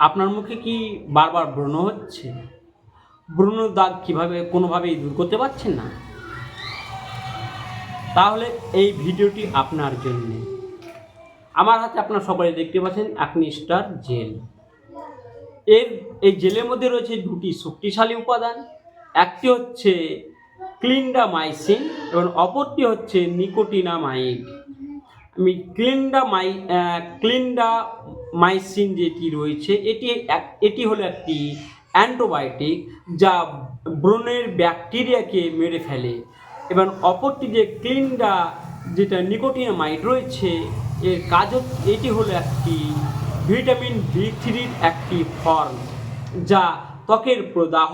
আপনার মুখে কি বারবার ব্রণ হচ্ছে? ব্রণ দাগ কীভাবে কোনোভাবেই দূর করতে পারছেন না? তাহলে এই ভিডিওটি আপনার জন্য। আমার হাতে আপনার সকলে দেখতে পাচ্ছেন আপনি স্টার জেল। এর, এই জেলের মধ্যে রয়েছে দুটি শক্তিশালী উপাদান। একটি হচ্ছে ক্লিন্ডামাইসিন এবং অপরটি হচ্ছে নিকোটিনামাইড। ক্লিন্ডা মাই ক্লিন্ডা মাইসিন যেটি রয়েছে, এটি এটি হলো একটি অ্যান্টিবায়োটিক যা ব্রণের ব্যাকটেরিয়াকে মেরে ফেলে। এবং অপরটি যে ক্লিন্ডা, যেটা নিকোটিনামাইড রয়েছে, এর কাজ এটি হলো একটি ভিটামিন বি থ্রির একটি ফর্ম, যা ত্বকের প্রদাহ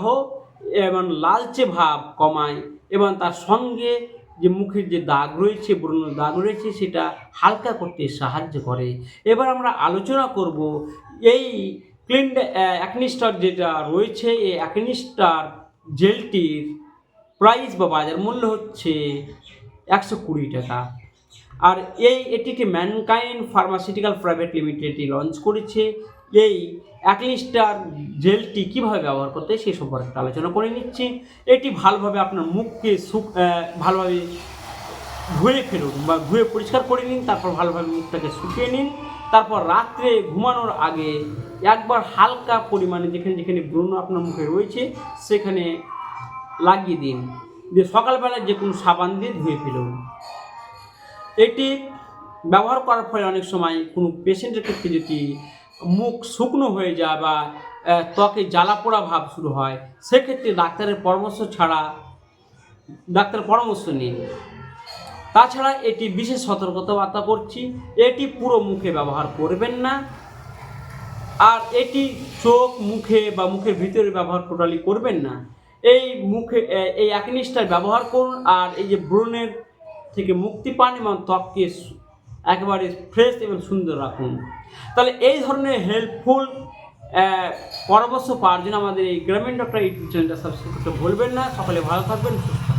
এবং লালচে ভাব কমায় এবং তার সঙ্গে যে মুখের যে দাগ রয়েছে ব্রণ দাগ রয়েছে, সেটা হালকা করতে সাহায্য করে। এবার আমরা আলোচনা করব এই ক্লিন অ্যাকনিস্টার যেটা রয়েছে, এই অ্যাকনিস্টার জেলটির প্রাইস বা বাজার মূল্য হচ্ছে একশো কুড়ি টাকা। আর এই, এটিকে ম্যানকাইন ফার্মাসিউটিক্যাল প্রাইভেট লিমিটেডটি লঞ্চ করেছে। এই অ্যাকলিস্টার জেলটি কীভাবে ব্যবহার করতে সে সম্পর্কে আলোচনা করে নিচ্ছি। এটি ভালোভাবে আপনার মুখকে সুখ ভালোভাবে ধুয়ে ফেলুন বা ধুয়ে পরিষ্কার করে নিন, তারপর ভালোভাবে মুখটাকে শুকিয়ে নিন, তারপর রাত্রে ঘুমানোর আগে একবার হালকা পরিমাণে যেখানে যেখানে ব্রণ আপনার মুখে রয়েছে, সেখানে লাগিয়ে দিন। দিয়ে সকালবেলা যে কোনো সাবান দিয়ে ধুয়ে ফেলুন। এটি ব্যবহার করার ফলে অনেক সময় কোনো পেশেন্টের ক্ষেত্রে যদি মুখ শুকনো হয়ে যায় বা ত্বকে জ্বালা পোড়া ভাব শুরু হয়, সেক্ষেত্রে ডাক্তারের পরামর্শ ছাড়া ডাক্তারের পরামর্শ নিন। তাছাড়া এটি বিশেষ সতর্কতা বার্তা করছি, এটি পুরো মুখে ব্যবহার করবেন না। আর এটি চোখ, মুখে বা মুখের ভিতরে ব্যবহার টোটালি করবেন না। এই মুখে এই অ্যাকনিস্টার ব্যবহার করুন, আর এই যে ব্রণের থেকে মুক্তি পান এবং ত্বককে একেবারে ফ্রেশ এবং সুন্দর রাখুন। তাহলে এই ধরনের হেল্পফুল পরামর্শ পাওয়ার জন্য আমাদের এই গ্রামীণ ডক্টর ইউটিউব চ্যানেলটা সাবস্ক্রাইব করতে ভুলবেন না। সকলে ভালো থাকবেন, সুস্থ